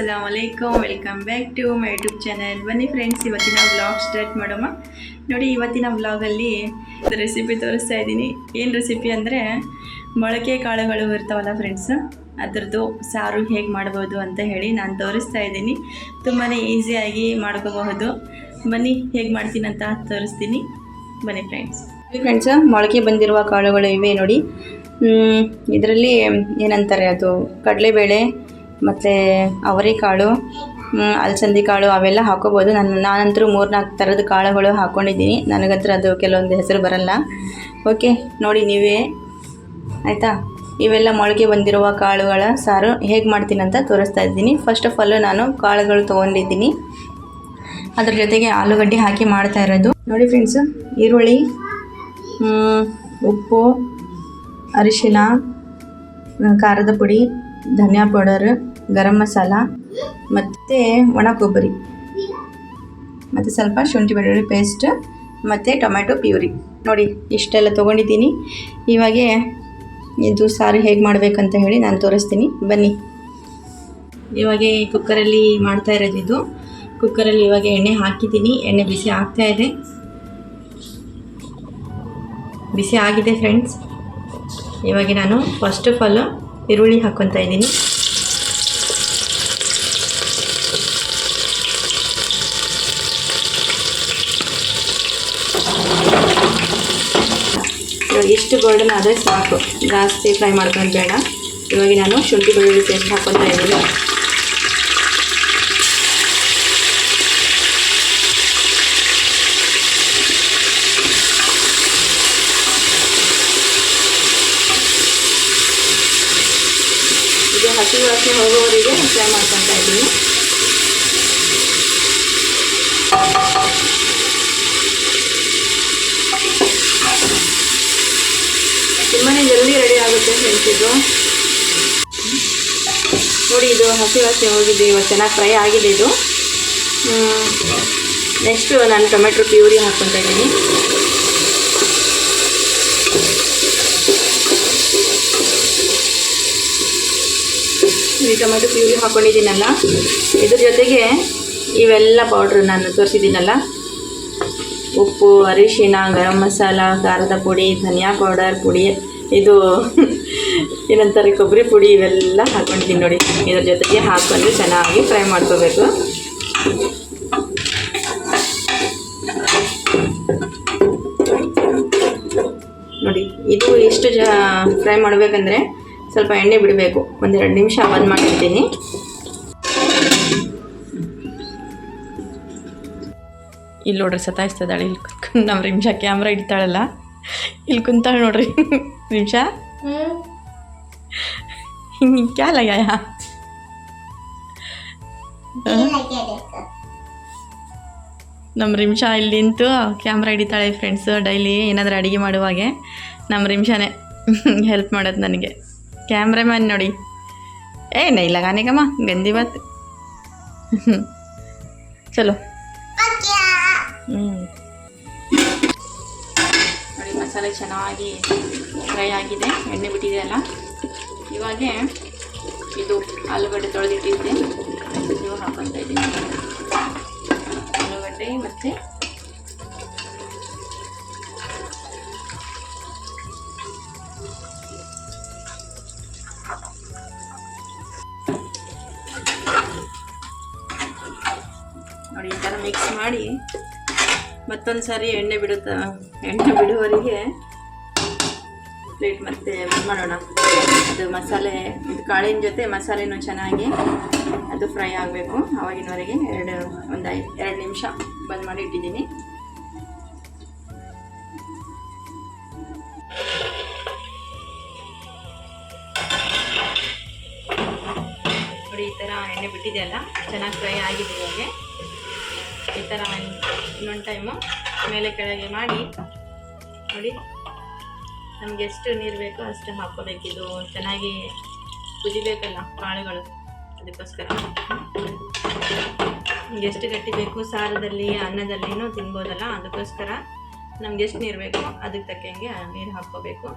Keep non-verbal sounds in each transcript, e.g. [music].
Alaikum welcome back to my YouTube channel ಬನ್ನಿ friends ಇವತ್ತಿನ vlog start ಮಾಡೋಣ. ನೋಡಿ, ಇವತ್ತಿನ ವ್ಲಾಗಲ್ಲಿ ರೆಸಿಪಿ ತೋರಿಸ್ತಾ ಇದ್ದೀನಿ. ಏನು ರೆಸಿಪಿ ಅಂದರೆ ಮೊಳಕೆ ಕಾಳುಗಳು ಇರ್ತಾವಲ್ಲ ಫ್ರೆಂಡ್ಸ್ ಅದರದ್ದು ಸಾರು ಹೇಗೆ ಮಾಡ್ಬೋದು ಅಂತ ಹೇಳಿ ನಾನು ತೋರಿಸ್ತಾ ಇದ್ದೀನಿ. ತುಂಬಾ ಈಸಿಯಾಗಿ ಮಾಡ್ಕೋಬಹುದು. ಬನ್ನಿ, ಹೇಗೆ ಮಾಡ್ತೀನಿ ಅಂತ ತೋರಿಸ್ತೀನಿ. ಬನ್ನಿ ಫ್ರೆಂಡ್ಸ್ ಫ್ರೆಂಡ್ಸ್ ಮೊಳಕೆ ಬಂದಿರುವ ಕಾಳುಗಳು ಇವೆ ನೋಡಿ. ಇದರಲ್ಲಿ ಏನಂತಾರೆ ಅದು? ಕಡಲೆಬೇಳೆ ಮತ್ತು ಅವರೆಕಾಳು ಅಲಸಂದಿ ಕಾಳು ಅವೆಲ್ಲ ಹಾಕೋಬೋದು. ನಾನು ನಾನಂತರೂ ಮೂರ್ನಾಲ್ಕು ಥರದ ಕಾಳುಗಳು ಹಾಕ್ಕೊಂಡಿದ್ದೀನಿ ನನಗತ್ರ ಅದು ಕೆಲವೊಂದು ಹೆಸರು ಬರಲ್ಲ. ಓಕೆ, ನೋಡಿ ನೀವೇ. ಆಯಿತಾ? ಇವೆಲ್ಲ ಮೊಳಕೆ ಬಂದಿರುವ ಕಾಳುಗಳ ಸಾರು ಹೇಗೆ ಮಾಡ್ತೀನಿ ಅಂತ ತೋರಿಸ್ತಾ ಇದ್ದೀನಿ. ಫಸ್ಟ್ ಆಫ್ ಆಲ್ ನಾನು ಕಾಳುಗಳು ತೊಗೊಂಡಿದ್ದೀನಿ. ಅದ್ರ ಜೊತೆಗೆ ಆಲೂಗಡ್ಡೆ ಹಾಕಿ ಮಾಡ್ತಾ ಇರೋದು. ನೋಡಿ ಫ್ರೆಂಡ್ಸು ಈರುಳ್ಳಿ ಉಪ್ಪು, ಅರಿಶಿನ ಖಾರದ ಪುಡಿ, ಧನಿಯಾ ಪೌಡರ್ ಗರಂ ಮಸಾಲ, ಮತ್ತು ಒಣ ಕೊಬ್ಬರಿ, ಮತ್ತು ಸ್ವಲ್ಪ ಶುಂಠಿ ಬೆಳ್ಳುಳ್ಳಿ ಪೇಸ್ಟ್ ಮತ್ತು ಟೊಮ್ಯಾಟೊ ಪ್ಯೂರಿ. ನೋಡಿ, ಇಷ್ಟೆಲ್ಲ ತೊಗೊಂಡಿದ್ದೀನಿ. ಇವಾಗೆ ಇದು ಸಾರು ಹೇಗೆ ಮಾಡಬೇಕಂತ ಹೇಳಿ ನಾನು ತೋರಿಸ್ತೀನಿ. ಬನ್ನಿ. ಇವಾಗೆ ಕುಕ್ಕರಲ್ಲಿ ಮಾಡ್ತಾ ಇರೋದು ಇದು. ಕುಕ್ಕರಲ್ಲಿ ಇವಾಗ ಎಣ್ಣೆ ಹಾಕಿದ್ದೀನಿ. ಎಣ್ಣೆ ಬಿಸಿ ಆಗ್ತಾ ಇದೆ. ಬಿಸಿ ಆಗಿದೆ ಫ್ರೆಂಡ್ಸ್ ಇವಾಗ ನಾನು ಫಸ್ಟ್ ಆಫ್ ಆಲ್ ಈರುಳ್ಳಿ ಹಾಕ್ಕೊತಾ ಇದ್ದೀನಿ. ಇವಾಗ ಎಷ್ಟು ಗೋಲ್ಡನ್ ಆದರೆ ಸಾಕು. ಜಾಸ್ತಿ ಫ್ರೈ ಮಾಡ್ಕೊಂಡು ಬೇಡ. ಇವಾಗ ನಾನು ಶುಂಠಿ ಬೆಳ್ಳುಳ್ಳಿ ಪೇಸ್ಟ್ ಹಾಕ್ಕೊತಾ ಇದ್ದೀನಿ. ಇದು ಹಸಿ ವಾಸನೆ ಹೋಗೋವರೆಗೆ ಫ್ರೈ ಮಾಡ್ಕೊತಾ ಇದ್ದೀನಿ. ತುಂಬಾ ಜಲ್ದಿ ರೆಡಿ ಆಗುತ್ತೆ ಅಂತ ಹೇಳ್ತಿದ್ರು. ನೋಡಿ, ಇದು ಹಸಿ ಹಸಿ ಹೋಗಿದೆ, ಇವಾಗ ಚೆನ್ನಾಗಿ ಫ್ರೈ ಆಗಿದೆ ಇದು. ನೆಕ್ಸ್ಟು ನಾನು ಟೊಮೆಟೊ ಪ್ಯೂರಿ ಹಾಕ್ಕೊತಾ ಇದ್ದೀನಿ. ಈ ಟೊಮೆಟೊ ಪ್ಯೂರಿ ಹಾಕ್ಕೊಂಡಿದ್ದೀನಲ್ಲ ಇದ್ರ ಜೊತೆಗೆ ಇವೆಲ್ಲ ಪೌಡ್ರ್ ನಾನು ತೋರಿಸಿದ್ದೀನಲ್ಲ. ಉಪ್ಪು, ಅರಿಶಿನ, ಗರಂ ಮಸಾಲ, ಖಾರದ ಪುಡಿ, ಧನಿಯಾ ಪೌಡರ್ ಪುಡಿ. ಇದು ಏನಂತಾರೆ, ಕೊಬ್ಬರಿ ಪುಡಿ ಇವೆಲ್ಲ ಹಾಕ್ಕೊಂಡಿದ್ದೀನಿ ನೋಡಿ. ಇದ್ರ ಜೊತೆಗೆ ಹಾಕೊಂಡು ಚೆನ್ನಾಗಿ ಫ್ರೈ ಮಾಡ್ಕೋಬೇಕು. ನೋಡಿ, ಇದು ಎಷ್ಟು ಜ ಫ್ರೈ ಮಾಡಬೇಕಂದ್ರೆ ಸ್ವಲ್ಪ ಎಣ್ಣೆ ಬಿಡಬೇಕು. ಒಂದೆರಡು ನಿಮಿಷ ಬಂದ್ ಮಾಡಿರ್ತೀನಿ ಇಲ್ಲಿ ನೋಡ್ರಿ ಸತಾಯಿಸ್ತದಾಳೆ ಇಲ್ಲಿ ಕುತ್ಕೊಂಡು ನಮ್ಮ ನಿಮಿಷ ಕ್ಯಾಮ್ರಾ ಇಡ್ತಾಳಲ್ಲ. ಇಲ್ಲಿ ಕುಂತಾಳೆ ನೋಡ್ರಿ. ರಿಮ್ಷ क्या लगा यहाँ ನಮ್ಮ ರಿಮ್ಷಾ ಇಲ್ಲಿ ನಿಂತು ಕ್ಯಾಮ್ರಾ ಹಿಡಿತಾಳೆ ಫ್ರೆಂಡ್ಸ್ ಡೈಲಿ ಏನಾದರೂ ಅಡುಗೆ ಮಾಡುವಾಗೆ. ನಮ್ಮ ರಿಮ್ಷಾನೇ ಹೆಲ್ಪ್ [laughs] ಮಾಡೋದು ನನಗೆ. ಕ್ಯಾಮ್ರಾಮ್ಯಾನ್ ನೋಡಿ. ಏ ನೈಲ ಗಾನೆಗಮ್ಮ ಗಂದಿ ಬಾತ್. [laughs] ಚಲೋ. ಹ್ಞೂ ಮಸಾಲೆ ಚೆನ್ನಾಗಿ ಫ್ರೈ ಆಗಿದೆ, ಎಣ್ಣೆ ಬಿಟ್ಟಿದೆಯಲ್ಲ ಇವಾಗೆ ಇದು ಆಲೂಗಡ್ಡೆ ತೊಳೆದಿಟ್ಟಿದ್ದೆ. ಇದು ಹಾಕೊತಾ ಇದ್ದೀನಿ. ಆಲೂಗಡ್ಡೆ ಮತ್ತು ಮತ್ತೊಂದು ಸಾರಿ ಎಣ್ಣೆ ಬಿಡುತ್ತ? ಎಣ್ಣೆ ಬಿಡುವವರೆಗೆ ಪ್ಲೇಟ್ ಮತ್ತೆ ಮಾಡೋಣ. ಅದು ಮಸಾಲೆ, ಇದು ಕಾಳಿನ ಜೊತೆ ಮಸಾಲೆನೂ ಚೆನ್ನಾಗಿ ಅದು ಫ್ರೈ ಆಗಬೇಕು. ಆವಾಗಿನವರೆಗೆ ಎರಡು, ಒಂದು ಐ, ಎರಡು ನಿಮಿಷ ಬಂದ್ ಮಾಡಿ ಇಟ್ಟಿದ್ದೀನಿ. ನೋಡಿ, ಈ ಥರ ಎಣ್ಣೆ ಬಿಟ್ಟಿದೆಯಲ್ಲ ಚೆನ್ನಾಗಿ ಫ್ರೈ ಆಗಿದೆ ಇವಾಗ. ಈ ಥರ ಇನ್ನೊಂದು ಟೈಮು ಮೇಲೆ ಕೆಳಗೆ ಮಾಡಿ. ನೋಡಿ. ನಮ್ಗೆ ಎಷ್ಟು ನೀರು ಬೇಕೋ ಅಷ್ಟು ಹಾಕ್ಕೋಬೇಕಿದು ಚೆನ್ನಾಗಿ ಕುದಿಬೇಕಲ್ಲ ಕಾಳುಗಳು. ಅದಕ್ಕೋಸ್ಕರ. ನಿಮ್ಗೆ ಎಷ್ಟು ಗಟ್ಟಿ ಬೇಕು ಸಾರದಲ್ಲಿ, ಅನ್ನದಲ್ಲಿನೂ ತಿನ್ಬೋದಲ್ಲ, ಅದಕ್ಕೋಸ್ಕರ ನಮ್ಗೆ ಎಷ್ಟು ನೀರು ಬೇಕೋ ಅದಕ್ಕೆ ತಕ್ಕಂಗೆ ನೀರು ಹಾಕ್ಕೋಬೇಕು.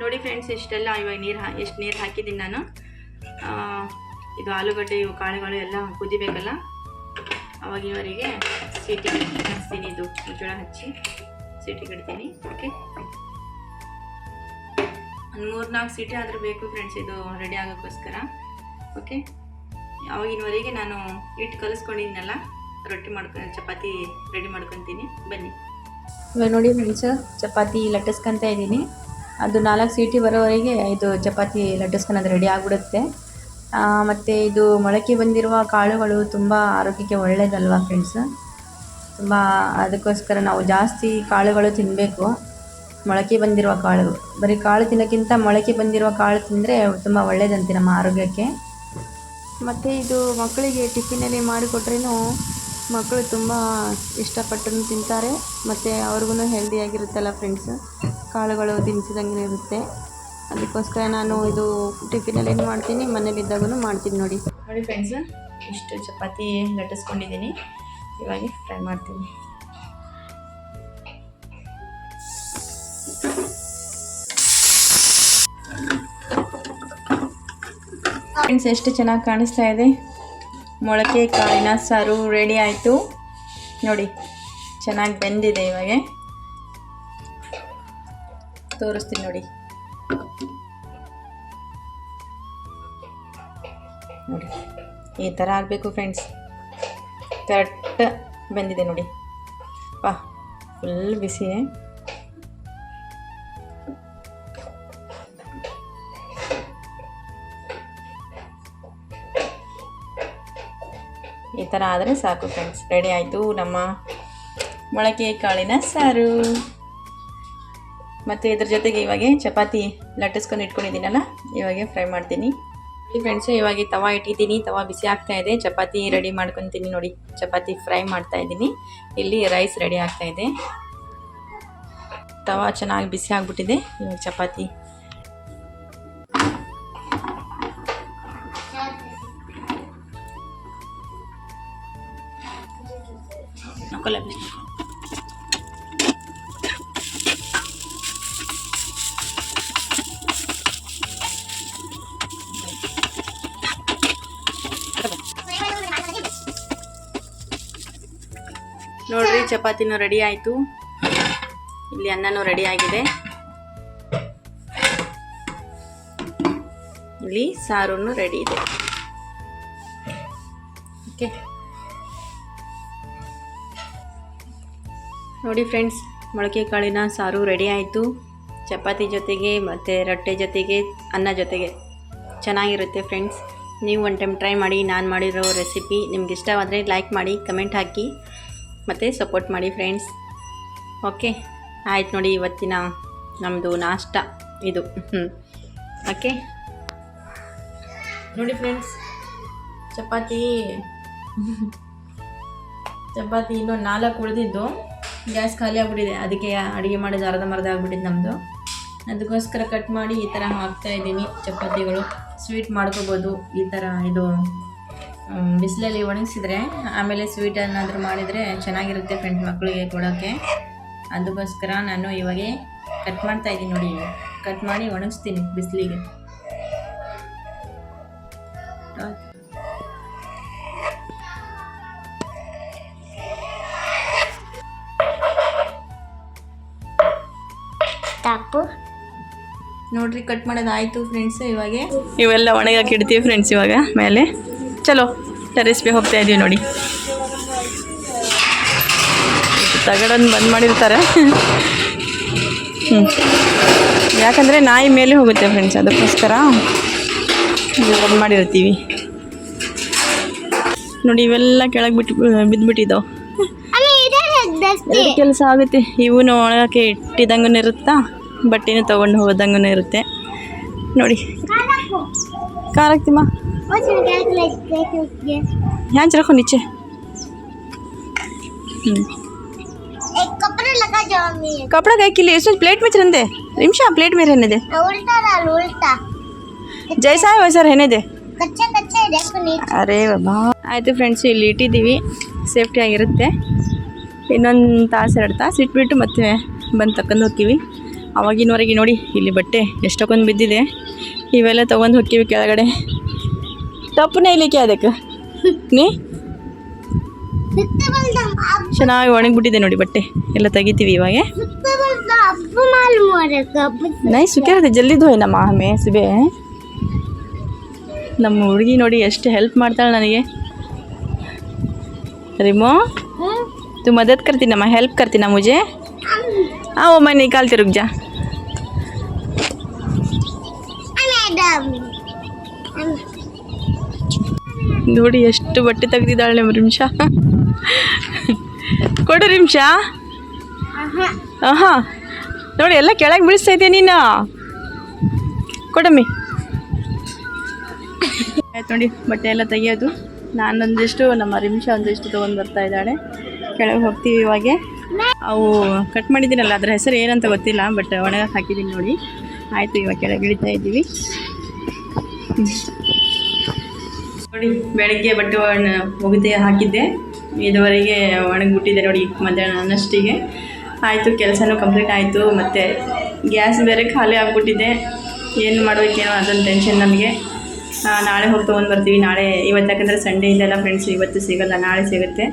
ನೋಡಿ ಫ್ರೆಂಡ್ಸ್ ಇಷ್ಟೆಲ್ಲ ಇವಾಗ ನೀರು ಹಾ, ಎಷ್ಟು ನೀರು ಹಾಕಿದ್ದೀನಿ ನಾನು. ಇದು ಆಲೂಗಡ್ಡೆ, ಇವು ಕಾಳುಗಳು ಎಲ್ಲ ಕುದಿಬೇಕಲ್ಲ. ಅವಾಗಿನವರೆಗೆ ಸೀಟಿ ಹಚ್ತೀನಿ, ಇದು ಜೋಳ ಹಚ್ಚಿ ಸೀಟಿ ಇಡ್ತೀನಿ ಓಕೆ ಒಂದು ಮೂರು ನಾಲ್ಕು ಸೀಟಿ ಆದರೂ ಬೇಕು ಫ್ರೆಂಡ್ಸ್ ಇದು ರೆಡಿ ಆಗೋಕ್ಕೋಸ್ಕರ ಓಕೆ ಅವಾಗಿನವರೆಗೆ ನಾನು ಹಿಟ್ಟು ಕಲಿಸ್ಕೊಂಡಿದ್ದೀನಲ್ಲ, ರೊಟ್ಟಿ ಮಾಡ್ಕೊ, ಚಪಾತಿ ರೆಡಿ ಮಾಡ್ಕೊತೀನಿ, ಬನ್ನಿ. ಇವಾಗ ನೋಡಿ ಫ್ರೆಂಡ್ಸ್ ಚಪಾತಿ ಲಟ್ಟಿಸ್ಕೊಂತ ಇದ್ದೀನಿ. ಅದು ನಾಲ್ಕು ಸೀಟಿ ಬರೋವರೆಗೆ ಇದು ಚಪಾತಿ ಲಟ್ಟಿಸ್ಕೊಳೋದು ರೆಡಿ ಆಗಿಬಿಡುತ್ತೆ. ಮತ್ತು ಇದು ಮೊಳಕೆ ಬಂದಿರುವ ಕಾಳುಗಳು ತುಂಬ ಆರೋಗ್ಯಕ್ಕೆ ಒಳ್ಳೆಯದಲ್ವ ಫ್ರೆಂಡ್ಸ್ ತುಂಬ ಅದಕ್ಕೋಸ್ಕರ ನಾವು ಜಾಸ್ತಿ ಕಾಳುಗಳು ತಿನ್ನಬೇಕು ಮೊಳಕೆ ಬಂದಿರುವ ಕಾಳು. ಬರೀ ಕಾಳು ತಿನ್ನೋಕ್ಕಿಂತ ಮೊಳಕೆ ಬಂದಿರುವ ಕಾಳು ತಿಂದರೆ ತುಂಬ ಒಳ್ಳೆಯದಂತೆ ನಮ್ಮ ಆರೋಗ್ಯಕ್ಕೆ. ಮತ್ತು ಇದು ಮಕ್ಕಳಿಗೆ ಟಿಫಿನಲ್ಲಿ ಮಾಡಿಕೊಟ್ರೂ ಮಕ್ಕಳು ತುಂಬ ಇಷ್ಟಪಟ್ಟು ತಿಂತಾರೆ. ಮತ್ತು ಅವ್ರಿಗೂ ಹೆಲ್ದಿಯಾಗಿರುತ್ತಲ್ಲ ಫ್ರೆಂಡ್ಸ್ ಕಾಳುಗಳು ತಿನ್ಸಿದಂಗೆ ಇರುತ್ತೆ. ಅದಕ್ಕೋಸ್ಕರ ನಾನು ಇದು ಟಿಫಿನಲ್ಲಿ ಏನು ಮಾಡ್ತೀನಿ ಮನೇಲಿದ್ದಾಗೂ ಮಾಡ್ತೀನಿ ನೋಡಿ. ನೋಡಿ ಫ್ರೆಂಡ್ಸ್ ಇಷ್ಟು ಚಪಾತಿ ಲಟ್ಟಿಸ್ಕೊಂಡಿದ್ದೀನಿ. ಇವಾಗ ಫ್ರೈ ಮಾಡ್ತೀನಿ. ಫ್ರೆಂಡ್ಸ್ ಎಷ್ಟು ಚೆನ್ನಾಗಿ ಕಾಣಿಸ್ತಾ ಇದೆ. ಮೊಳಕೆ ಕಾಳಿನ ಸಾರು ರೆಡಿ ಆಯಿತು. ನೋಡಿ, ಚೆನ್ನಾಗಿ ಬೆಂದಿದೆ ಇವಾಗ. ತೋರಿಸ್ತೀನಿ ನೋಡಿ. ನೋಡಿ ಈ ಥರ ಆಗಬೇಕು ಫ್ರೆಂಡ್ಸ್ ಕರೆಕ್ಟ್ ಬಂದಿದೆ ನೋಡಿ. ವಾ ಫುಲ್ ಬಿಸಿ ಈ ಥರ ಆದರೆ ಸಾಕು ಫ್ರೆಂಡ್ಸ್ ರೆಡಿ ಆಯಿತು ನಮ್ಮ ಮೊಳಕೆ ಕಾಳಿನ ಸಾರು. ಮತ್ತು ಇದ್ರ ಜೊತೆಗೆ ಇವಾಗ ಚಪಾತಿ ಲಟ್ಟಿಸ್ಕೊಂಡು ಇಟ್ಕೊಂಡಿದ್ದೀನಲ್ಲ, ಇವಾಗ ಫ್ರೈ ಮಾಡ್ತೀನಿ. ಫ್ರೆಂಡ್ಸ್ ಇವಾಗ ತವಾ ಇಟ್ಟಿದ್ದೀನಿ. ತವಾ ಬಿಸಿ ಆಗ್ತಾ ಇದೆ. ಚಪಾತಿ ರೆಡಿ ಮಾಡ್ಕೊತೀನಿ ನೋಡಿ. ಚಪಾತಿ ಫ್ರೈ ಮಾಡ್ತಾ ಇದ್ದೀನಿ. ಇಲ್ಲಿ ರೈಸ್ ರೆಡಿ ಆಗ್ತಾ ಇದೆ. ತವಾ ಚೆನ್ನಾಗಿ ಬಿಸಿ ಆಗ್ಬಿಟ್ಟಿದೆ. ಇವಾಗ ಚಪಾತಿ. ಕೊಲಂಬಿ ಚಪಾತಿನೂ ರೆಡಿ ಆಯಿತು. ಇಲ್ಲಿ ಅನ್ನನೂ ರೆಡಿ ಆಗಿದೆ. ಇಲ್ಲಿ ಸಾರೂ ರೆಡಿ ಇದೆ. ಓಕೆ. ನೋಡಿ ಫ್ರೆಂಡ್ಸ್, ಮೊಳಕೆ ಕಾಳಿನ ಸಾರು ರೆಡಿ ಆಯಿತು. ಚಪಾತಿ ಜೊತೆಗೆ ಮತ್ತು ರೊಟ್ಟೆ ಜೊತೆಗೆ ಅನ್ನ ಜೊತೆಗೆ ಚೆನ್ನಾಗಿರುತ್ತೆ ಫ್ರೆಂಡ್ಸ್. ನೀವು ಒನ್ ಟೈಮ್ ಟ್ರೈ ಮಾಡಿ, ನಾನು ಮಾಡಿರೋ ರೆಸಿಪಿ ನಿಮ್ಗೆ ಇಷ್ಟವಾದರೆ ಲೈಕ್ ಮಾಡಿ, ಕಮೆಂಟ್ ಹಾಕಿ. ಮತ್ತು ಸಪೋರ್ಟ್ ಮಾಡಿ ಫ್ರೆಂಡ್ಸ್ ಓಕೆ ಆಯ್ತು ನೋಡಿ ಇವತ್ತಿನ ನಮ್ಮದು ನಾಷ್ಟ ಇದು. ಓಕೆ ನೋಡಿ ಫ್ರೆಂಡ್ಸ್ ಚಪಾತಿ. ಚಪಾತಿ ಇನ್ನೂ ನಾಲ್ಕು ಉಳಿದಿದ್ದು. ಗ್ಯಾಸ್ ಖಾಲಿ ಆಗಿಬಿಟ್ಟಿದೆ. ಅದಕ್ಕೆ ಅಡುಗೆ ಮಾಡೋದು ಅರ್ಧ ಮರ್ಧ ಆಗಿಬಿಟ್ಟಿದ್ದು ನಮ್ಮದು ಅದಕ್ಕೋಸ್ಕರ ಕಟ್ ಮಾಡಿ ಈ ಥರ ಹಾಕ್ತಾ ಇದ್ದೀನಿ ಚಪಾತಿಗಳು. ಸ್ವೀಟ್ ಮಾಡ್ಕೋಬೋದು ಈ ಥರ ಇದು ಬಿಸಿಲಲ್ಲಿ ಒಣಗಿಸಿದ್ರೆ ಆಮೇಲೆ ಸ್ವೀಟ್ ಏನಾದರೂ ಮಾಡಿದರೆ ಚೆನ್ನಾಗಿರುತ್ತೆ ಫ್ರೆಂಡ್ ಮಕ್ಕಳಿಗೆ ಕೊಡೋಕ್ಕೆ ಅದಕ್ಕೋಸ್ಕರ ನಾನು ಇವಾಗೆ ಕಟ್ ಮಾಡ್ತಾ ಇದ್ದೀನಿ ನೋಡಿ ಕಟ್ ಮಾಡಿ ಒಣಗಿಸ್ತೀನಿ ಬಿಸಿಲಿಗೆ. ತಪ್ಪು. ನೋಡ್ರಿ ಕಟ್ ಮಾಡೋದಾಯ್ತು ಫ್ರೆಂಡ್ಸ್ ಇವಾಗ. ಇವೆಲ್ಲ ಒಣಗಾಕಿ ಇಡ್ತೀವಿ ಫ್ರೆಂಡ್ಸ್ ಇವಾಗ ಮೇಲೆ. ಚಲೋ ಟೆರೆಸ್ ಬಿ ಹೋಗ್ತಾ ಇದೀವಿ ನೋಡಿ. ತಗಡನ್ನು ಬಂದ್ ಮಾಡಿರ್ತಾರೆ. ಹ್ಞೂ ಯಾಕಂದರೆ ನಾಯಿ ಮೇಲೆ ಹೋಗುತ್ತೆ ಫ್ರೆಂಡ್ಸ್ ಅದಕ್ಕೋಸ್ಕರ ಬಂದ್ ಮಾಡಿರ್ತೀವಿ. ನೋಡಿ ಇವೆಲ್ಲ ಕೆಳಗೆ ಬಿಟ್ಟು ಬಿದ್ದುಬಿಟ್ಟಿದ್ದಾವೆ ಕೆಲಸ ಆಗುತ್ತೆ. ಇವನು ಒಳಗೆ ಇಟ್ಟಿದಂಗೂ ಇರುತ್ತಾ ಬಟ್ಟೆನೂ ತೊಗೊಂಡು ಹೋಗೋದಂಗೂ ಇರುತ್ತೆ. ನೋಡಿ. ಕಾರಾಗ್ತಿಮ್ಮ ध्यान से रखो नीचे कपड़ा गए के लिए उसमें प्लेट में रहने ಪ್ಲೇಟ್ रिमशा प्लेट में रहने दे उल्टा डाल उल्टा जैसा है वैसा रहने दे ಕಚ್ಚೆ ಕಚ್ಚೆ ಅರೆ ಬಾಬಾ ಆಯಿತು ಫ್ರೆಂಡ್ಸು ಇಲ್ಲಿ ಇಟ್ಟಿದ್ದೀವಿ ಸೇಫ್ಟಿ ಆಗಿರುತ್ತೆ ಇನ್ನೊಂದು ತಾಸು ಎರಡು ತಾಸು ಇಟ್ಬಿಟ್ಟು ಮತ್ತೆ ಬಂದು ತಕೊಂಡು ಹೋಗ್ತೀವಿ ಅವಾಗಿನವರೆಗೆ ನೋಡಿ ಇಲ್ಲಿ ಬಟ್ಟೆ ಎಷ್ಟೊಕ್ಕೊಂದು ಬಿದ್ದಿದೆ ಇವೆಲ್ಲ ತೊಗೊಂಡು ಹೋಗ್ತೀವಿ ಕೆಳಗಡೆ ತಪ್ಪನೇ ಇಲ್ಲಿಕ್ಕೆ ಅದಕ್ಕೆ ನೀ ಸುತ್ತ ಬಂದ ಹಬ್ಬ ಚೆನ್ನಾಗಿ ಒಣಗಿಬಿಟ್ಟಿದೆ ನೋಡಿ ಬಟ್ಟೆ ಎಲ್ಲ ತೆಗಿತೀವಿ ಇವಾಗ ಸುತ್ತ ಬಂದ ಹಬ್ಬ ಮಾಲ್ ಮಾಡಕ್ಕೆ ಹಬ್ಬ ನೈ ಸುಖಿರತ್ತೆ ಜಲ್ದಿ ಧೋಯ್ ನಮ್ಮ ಹಮೆ ಸುಬೆ ನಮ್ಮ ಹುಡುಗಿ ನೋಡಿ ಎಷ್ಟು ಹೆಲ್ಪ್ ಮಾಡ್ತಾಳೆ ನನಗೆ रिमो तू मदद करती ना मैं हेल्प करती ना मुझे हाँ वो मैं निकालती रुक जा ನೋಡಿ ಎಷ್ಟು ಬಟ್ಟೆ ತೆಗೆದಿದ್ದಾಳೆ ನಮ್ಮ ಕೊಡು ರಿಮ್ಷಾ ಆಹಾ. ನೋಡಿ ಎಲ್ಲ ಕೆಳಗೆ ಬೀಳಿಸ್ತಾ ಇದೆಯಾ ನೀನು. ಕೊಡಮ್ಮಿ. ಆಯ್ತು ನೋಡಿ, ಬಟ್ಟೆ ಎಲ್ಲ ತೆಗಿಯೋದು. ನಾನೊಂದಿಷ್ಟು, ನಮ್ಮ ರಿಮ್ಷಾ ಒಂದಿಷ್ಟು ತೊಗೊಂಡು ಬರ್ತಾ ಇದ್ದಾಳೆ. ಕೆಳಗೆ ಹೋಗ್ತೀವಿ ಇವಾಗೆ. ಅವು ಕಟ್ ಮಾಡಿದ್ದೀನಲ್ಲ, ಅದರ ಹೆಸರು ಏನಂತ ಗೊತ್ತಿಲ್ಲ ಬಟ್ ಒಣಗಕ್ಕೆ ಹಾಕಿದ್ದೀನಿ ನೋಡಿ. ಆಯಿತು, ಇವಾಗ ಕೆಳಗೆ ಇಳಿತಾ ಇದ್ದೀವಿ. ನೋಡಿ, ಬೆಳಗ್ಗೆ ಬಟ್ಟೆ ಒಗದೆ ಹಾಕಿದ್ದೆ. ಇದುವರೆಗೆ ಒಣಗಿಬಿಟ್ಟಿದೆ ನೋಡಿ, ಮಧ್ಯಾಹ್ನ ಅನ್ನಷ್ಟಿಗೆ ಆಯಿತು, ಕೆಲಸನೂ ಕಂಪ್ಲೀಟ್ ಆಯಿತು, ಮತ್ತು ಗ್ಯಾಸ್ ಬೇರೆ ಖಾಲಿ ಆಗಿಬಿಟ್ಟಿದೆ. ಏನು ಮಾಡಬೇಕೇನೋ ಅದೊಂದು ಟೆನ್ಷನ್ ನಮಗೆ. ನಾಳೆ ಹೋಗಿ ತೊಗೊಂಡು ಬರ್ತೀವಿ. ನಾಳೆ, ಇವತ್ತು ಯಾಕಂದರೆ ಸಂಡೇ ಇದೆಲ್ಲ ಫ್ರೆಂಡ್ಸ್ ಇವತ್ತು ಸಿಗಲ್ಲ, ನಾಳೆ ಸಿಗುತ್ತೆ.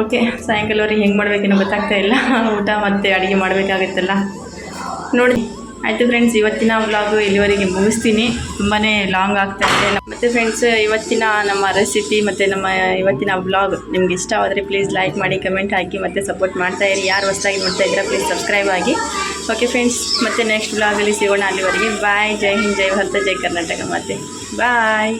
ಓಕೆ ಸಾಯಂಕಾಲವರೆಗೆ ಹೆಂಗೆ ಮಾಡಬೇಕೇನೋ ಗೊತ್ತಾಗ್ತಾ ಇಲ್ಲ. ಊಟ ಮತ್ತು ಅಡುಗೆ ಮಾಡಬೇಕಾಗುತ್ತಲ್ಲ. ನೋಡಿ. ಆಯಿತು ಫ್ರೆಂಡ್ಸ್ ಇವತ್ತಿನ ವ್ಲಾಗು ಇಲ್ಲಿವರೆಗೆ ಮುಗಿಸ್ತೀನಿ. ತುಂಬಾ ಲಾಂಗ್ ಆಗ್ತಾ ಇದೆ. ಮತ್ತು ಫ್ರೆಂಡ್ಸ್ ಇವತ್ತಿನ ನಮ್ಮ ರೆಸಿಪಿ ಮತ್ತು ನಮ್ಮ ಇವತ್ತಿನ ವ್ಲಾಗ್ ನಿಮ್ಗೆ ಇಷ್ಟ ಆದರೆ ಪ್ಲೀಸ್ ಲೈಕ್ ಮಾಡಿ ಕಮೆಂಟ್ ಹಾಕಿ ಮತ್ತು ಸಪೋರ್ಟ್ ಮಾಡ್ತಾ ಇರಿ. ಯಾರು ಹೊಸದಾಗಿ ನೋಡ್ತಾ ಇದ್ದೀರಾ ಪ್ಲೀಸ್ ಸಬ್ಸ್ಕ್ರೈಬ್ ಆಗಿ. ಓಕೆ ಫ್ರೆಂಡ್ಸ್ ಮತ್ತೆ ನೆಕ್ಸ್ಟ್ ವ್ಲಾಗಲ್ಲಿ ಸಿಗೋಣ ಅಲ್ಲಿವರೆಗೆ. ಬಾಯ್ ಜೈ ಹಿಂದ್, ಜೈ ಭಾರತ, ಜೈ ಕರ್ನಾಟಕ ಮತ್ತೆ ಬಾಯ್